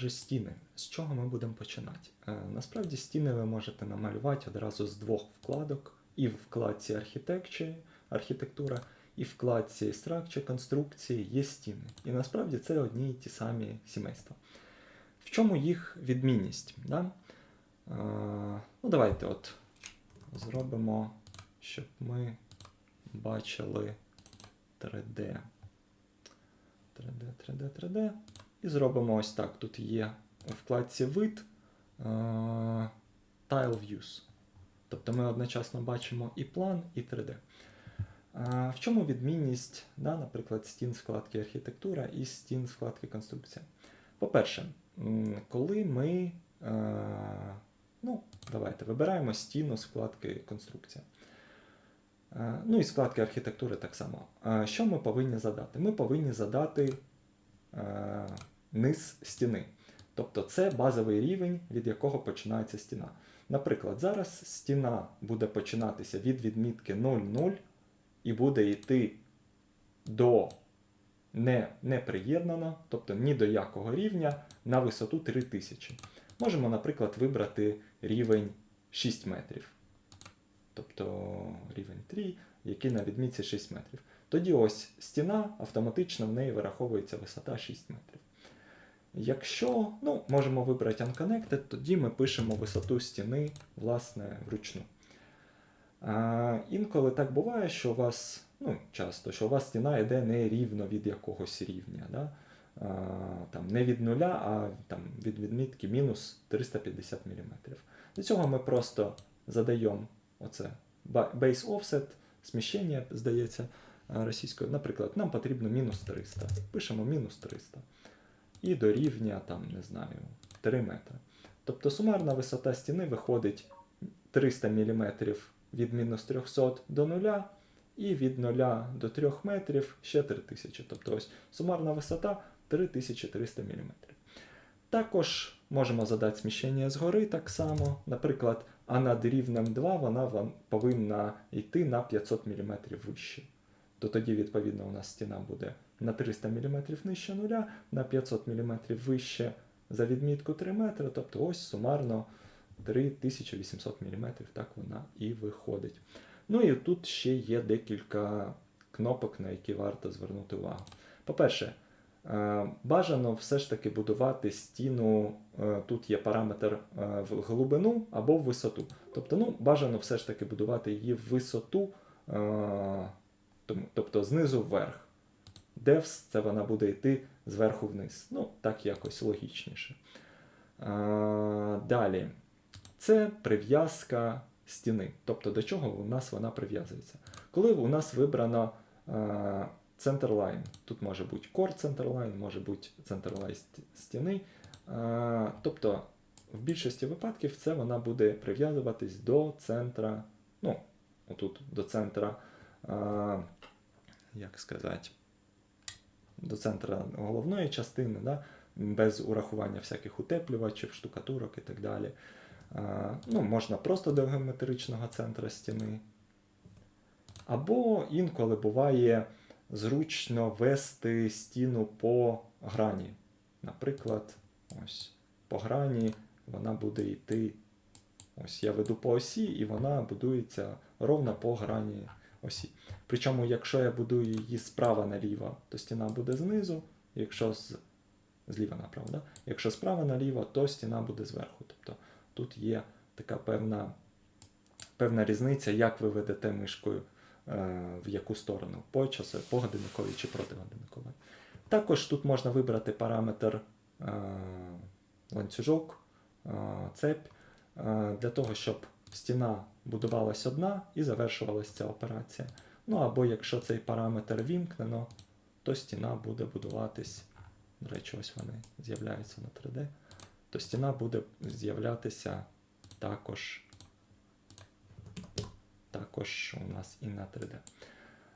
Отже, стіни. З чого ми будемо починати? Е, насправді стіни ви можете намалювати одразу з двох вкладок, і в вкладці архітектура, і в вкладці Structure, конструкції є стіни. І насправді це одні й ті самі сімейства. В чому їх відмінність? Да? Е, ну, давайте от зробимо, щоб ми бачили 3D. 3D, 3D, 3D. І зробимо ось так. Тут є у вкладці вид е, Tile Views. Тобто ми одночасно бачимо і план, і 3D. Е, В чому відмінність, да, наприклад, стін вкладки архітектура і стін вкладки конструкція? По-перше, коли ми. е, Ну, давайте вибираємо стіну з вкладки конструкція. Ну і з вкладки архітектури так само. Що ми повинні задати? Ми повинні задати низ стіни. Тобто це базовий рівень, від якого починається стіна. Наприклад, зараз стіна буде починатися від відмітки 0,0 і буде йти до не, не приєднано, тобто ні до якого рівня на висоту 3000. Можемо, наприклад, вибрати рівень 6 метрів. Тобто рівень 3, який на відмітці 6 метрів. Тоді ось стіна, автоматично в неї вираховується висота 6 метрів. Якщо ну, можемо вибрати Unconnected, тоді ми пишемо висоту стіни власне, вручну. А, інколи так буває, що у вас, ну, часто, що у вас стіна йде не рівно від якогось рівня. Да? А, там, не від нуля, а там, від відмітки мінус 350 мм. Для цього ми просто задаємо оце base offset, сміщення, здається, російською. Наприклад, нам потрібно мінус 300. Пишемо мінус 300. І до рівня, там, не знаю, 3 метри. Тобто сумарна висота стіни виходить 300 мм від мінус 300 до 0, і від 0 до 3 метрів ще 3000. Тобто ось сумарна висота 3300 мм. Також можемо задати сміщення згори так само. Наприклад, а над рівнем 2 вона повинна йти на 500 мм вище. То тоді, відповідно, у нас стіна буде на 300 мм нижче нуля, на 500 мм вище за відмітку 3 метри, тобто ось сумарно 3800 мм, так вона і виходить. Ну і тут ще є декілька кнопок, на які варто звернути увагу. По-перше, е, бажано все ж таки будувати стіну, е, тут є параметр е, в глибину або в висоту. Тобто, ну, бажано все ж таки будувати її в висоту, тобто знизу вверх. Девс це вона буде йти зверху вниз. Ну, так якось логічніше. А, далі. Це прив'язка стіни. Тобто до чого у нас вона прив'язується. Коли у нас вибрано а, centerline, тут може бути core centerline, може бути ст- стіни. А, тобто в більшості випадків це вона буде прив'язуватись до центра, ну, отут до центра, а, як сказати, до центра головної частини, да, без урахування всяких утеплювачів, штукатурок і так далі. А, ну, можна просто до геометричного центра стіни. Або інколи буває зручно вести стіну по грані. Наприклад, ось по грані вона буде йти. Ось я веду по осі, і вона будується ровно по грані осі. Причому, якщо я будую її справа наліво, то стіна буде знизу, якщо з, зліва направо, да? якщо справа наліво, то стіна буде зверху. Тобто тут є така певна, певна різниця, як ви ведете мишкою е, в яку сторону, по часу, по годинниковій чи проти годинниковій. Також тут можна вибрати параметр е, ланцюжок, е, цепь, е, для того, щоб стіна будувалась одна і завершувалася ця операція. Ну або якщо цей параметр вімкнено, то стіна буде будуватись. До речі, ось вони з'являються на 3D. То стіна буде з'являтися також, також у нас і на 3D.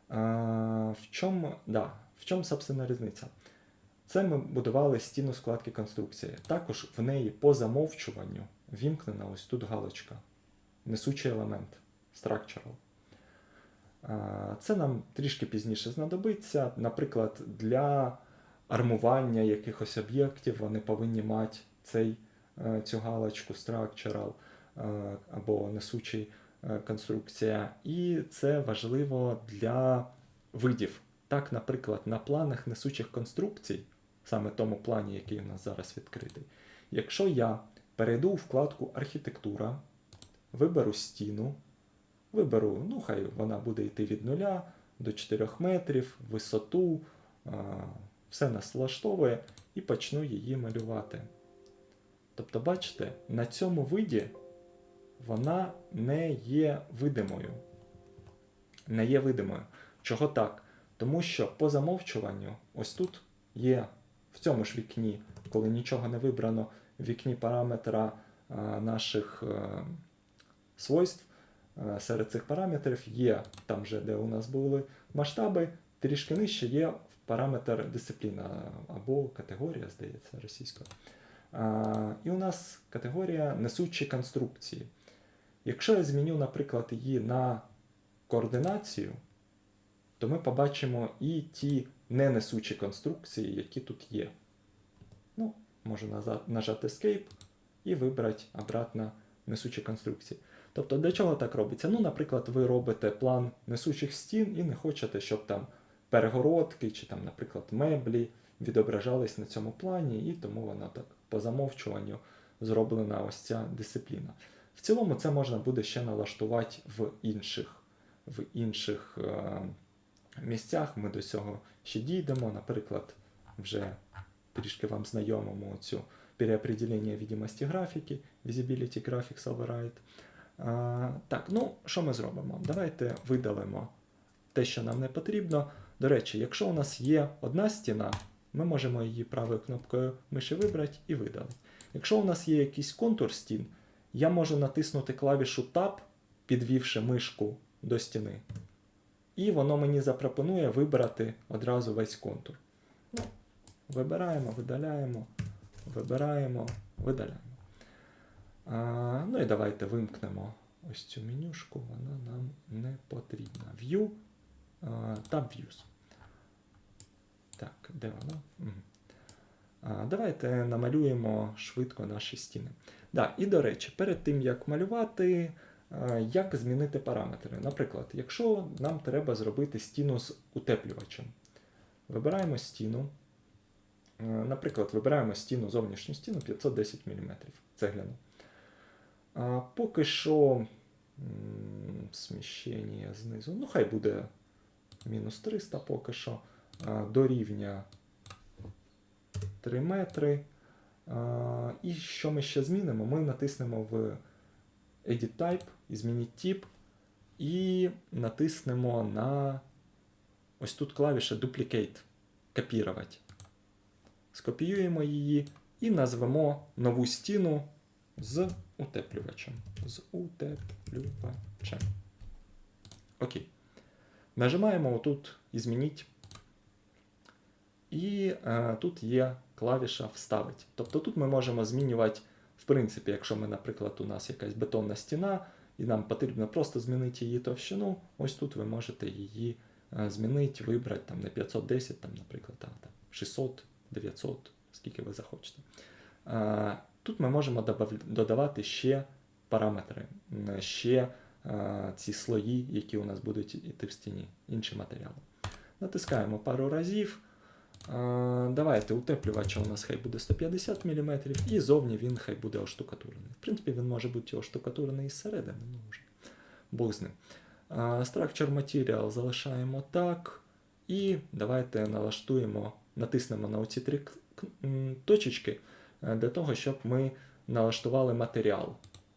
А, в чому, да, в собственно, різниця? Це ми будували стіну складки конструкції. Також в неї по замовчуванню вімкнена ось тут галочка. Несучий елемент structural. Це нам трішки пізніше знадобиться, наприклад, для армування якихось об'єктів, вони повинні мати цей, е, цю галочку structural е, або несучий е, конструкція. І це важливо для видів. Так, наприклад, на планах несучих конструкцій, саме тому плані, який у нас зараз відкритий, якщо я перейду у вкладку архітектура, виберу стіну, виберу, ну хай вона буде йти від 0 до 4 метрів, висоту, все нас влаштовує і почну її малювати. Тобто, бачите, на цьому виді вона не є видимою. Не є видимою. Чого так? Тому що по замовчуванню, ось тут є в цьому ж вікні, коли нічого не вибрано, в вікні параметра наших е, свойств, серед цих параметрів є там вже, де у нас були масштаби, трішки нижче є параметр дисципліна або категорія, здається, російською. І у нас категорія несучі конструкції. Якщо я зміню, наприклад, її на координацію, то ми побачимо і ті ненесучі конструкції, які тут є. Ну, можу нажати Escape і вибрати обратно несучі конструкції. Тобто, для чого так робиться? Ну, наприклад, ви робите план несучих стін і не хочете, щоб там перегородки чи, там, наприклад, меблі відображались на цьому плані, і тому воно так по замовчуванню зроблена ось ця дисципліна. В цілому це можна буде ще налаштувати в інших, в інших е, місцях. Ми до цього ще дійдемо. Наприклад, вже трішки вам знайомимо цю переопределення відомості графіки, Visibility Graphics Override. Так, ну що ми зробимо? Давайте видалимо те, що нам не потрібно. До речі, якщо у нас є одна стіна, ми можемо її правою кнопкою миші вибрати і видалити. Якщо у нас є якийсь контур стін, я можу натиснути клавішу Tab, підвівши мишку до стіни. І воно мені запропонує вибрати одразу весь контур. Ну, Вибираємо, видаляємо, вибираємо, видаляємо. Ну і давайте вимкнемо ось цю менюшку, вона нам не потрібна. View, Tab Views. Так, де вона? Давайте намалюємо швидко наші стіни. Да, і до речі, перед тим як малювати, як змінити параметри. Наприклад, якщо нам треба зробити стіну з утеплювачем, вибираємо стіну. Наприклад, вибираємо стіну, зовнішню стіну 510 мм цегляну. А, поки що сміщення знизу, ну хай буде мінус 300 поки що. А, до рівня 3 метри. А, і що ми ще змінимо? Ми натиснемо в Edit Type, і змініть тип, і натиснемо на ось тут клавіша Duplicate, копірувати. Скопіюємо її і назвемо нову стіну з утеплювачем. З утеплювачем. Окей. Нажимаємо отут «Змініть». І е, тут є клавіша Вставить. Тобто тут ми можемо змінювати, в принципі, якщо ми, наприклад, у нас якась бетонна стіна, і нам потрібно просто змінити її товщину, ось тут ви можете її е, змінити, вибрати там на 510, там, наприклад, там, там, 600, 900, скільки ви захочете. Е, Тут ми можемо додавати ще параметри, ще е, ці слої, які у нас будуть йти в стіні, інші матеріали. Натискаємо пару разів. Е, Давайте утеплювача у нас хай буде 150 мм, і зовні він хай буде оштукатурений. В принципі, він може бути оштукатурений середини, ну вже Бог з ним. Е, Structure Material залишаємо так. І давайте налаштуємо, натиснемо на оці три точечки е, для того, щоб ми налаштували матеріал.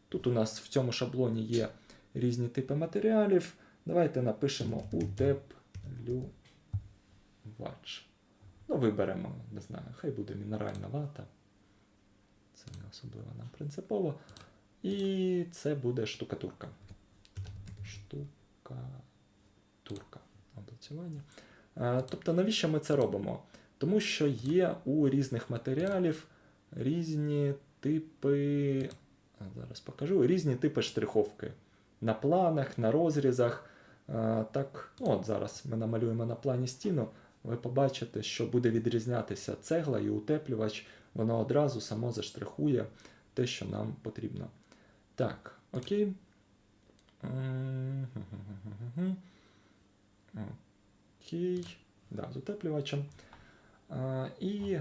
Тут у нас в цьому шаблоні є різні типи матеріалів. Давайте напишемо утеплювач. Ну, виберемо, не знаю, хай буде мінеральна вата. Це не особливо нам принципово. І це буде штукатурка. Штукатурка. Облицювання. Е, Тобто, навіщо ми це робимо? Тому що є у різних матеріалів різні типи. Зараз покажу, різні типи штриховки. На планах, на розрізах. Так, ну от зараз ми намалюємо на плані стіну. ви побачите, що буде відрізнятися цегла і утеплювач, воно одразу само заштрихує те, що нам потрібно. Так, окей. Окей. Да, з утеплювачем. І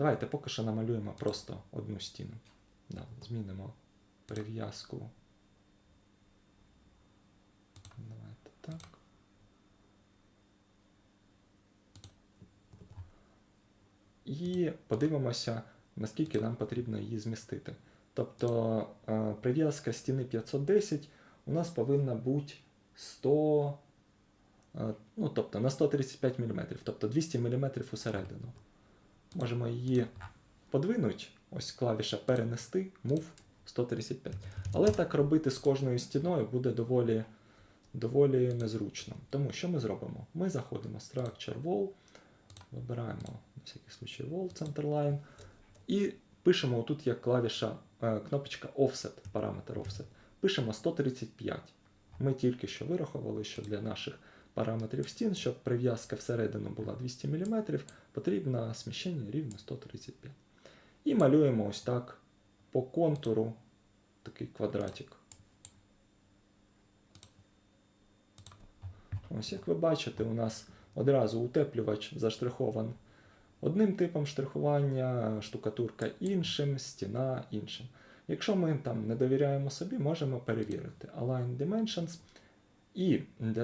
давайте поки що намалюємо просто одну стіну. Да, змінимо прив'язку. Давайте так. І подивимося, наскільки нам потрібно її змістити. Тобто е, прив'язка стіни 510 у нас повинна бути 100, е, ну, тобто на 135 мм, тобто 200 мм усередину. Можемо її подвинути, ось клавіша перенести, move 135. Але так робити з кожною стіною буде доволі, доволі незручно. Тому що ми зробимо? Ми заходимо в Structure Wall, вибираємо на всякий случай Wall Centerline і пишемо тут є клавіша, е, кнопочка Offset, параметр Offset. Пишемо 135. Ми тільки що вирахували, що для наших параметрів стін, щоб прив'язка всередину була 200 мм, потрібно сміщення рівно 135. І малюємо ось так по контуру такий квадратик. Ось як ви бачите, у нас одразу утеплювач заштрихований одним типом штрихування, штукатурка іншим, стіна іншим. Якщо ми там не довіряємо собі, можемо перевірити Align Dimensions. І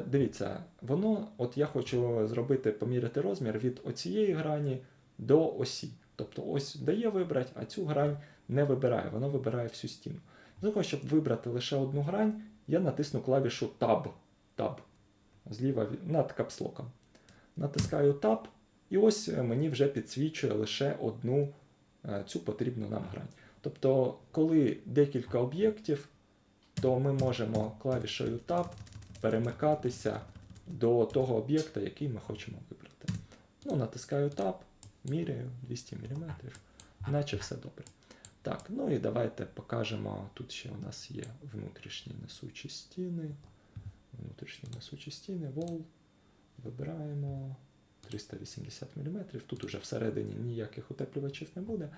дивіться, воно, от я хочу зробити, поміряти розмір від оцієї грані до осі. Тобто ось дає вибрати, а цю грань не вибирає, воно вибирає всю стіну. Для того, щоб вибрати лише одну грань, я натисну клавішу Tab. Tab. Зліва над капслоком. Натискаю Tab, і ось е, мені вже підсвічує лише одну е, цю потрібну нам грань. Тобто, коли декілька об'єктів, то ми можемо клавішею Tab перемикатися до того об'єкта, який ми хочемо вибрати. Ну, натискаю Tab, міряю 200 мм, наче все добре. Так, ну і давайте покажемо. Тут ще у нас є внутрішні несучі стіни. Внутрішні несучі стіни, вол. Вибираємо 380 мм. Тут уже всередині ніяких утеплювачів не буде.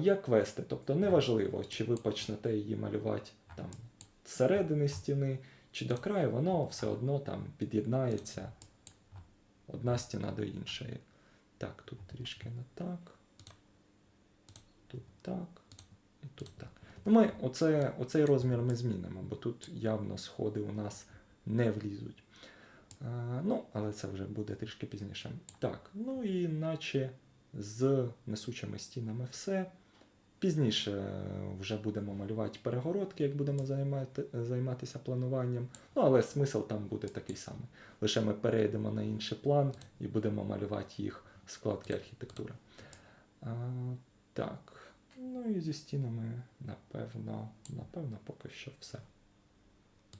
Є квести, тобто неважливо, чи ви почнете її малювати там з стіни, чи до краю, воно все одно там під'єднається одна стіна до іншої. Так, тут трішки не так. Тут так. І тут так. Ну, ми оце, оцей розмір ми змінимо, бо тут явно сходи у нас не влізуть. А, ну, але це вже буде трішки пізніше. Так, ну і наче з несучими стінами все. Пізніше е, вже будемо малювати перегородки, як будемо займати, займатися плануванням. Ну, але смисл там буде такий самий. Лише ми перейдемо на інший план і будемо малювати їх складки архітектури. А, так, ну і зі стінами, напевно, напевно, поки що все.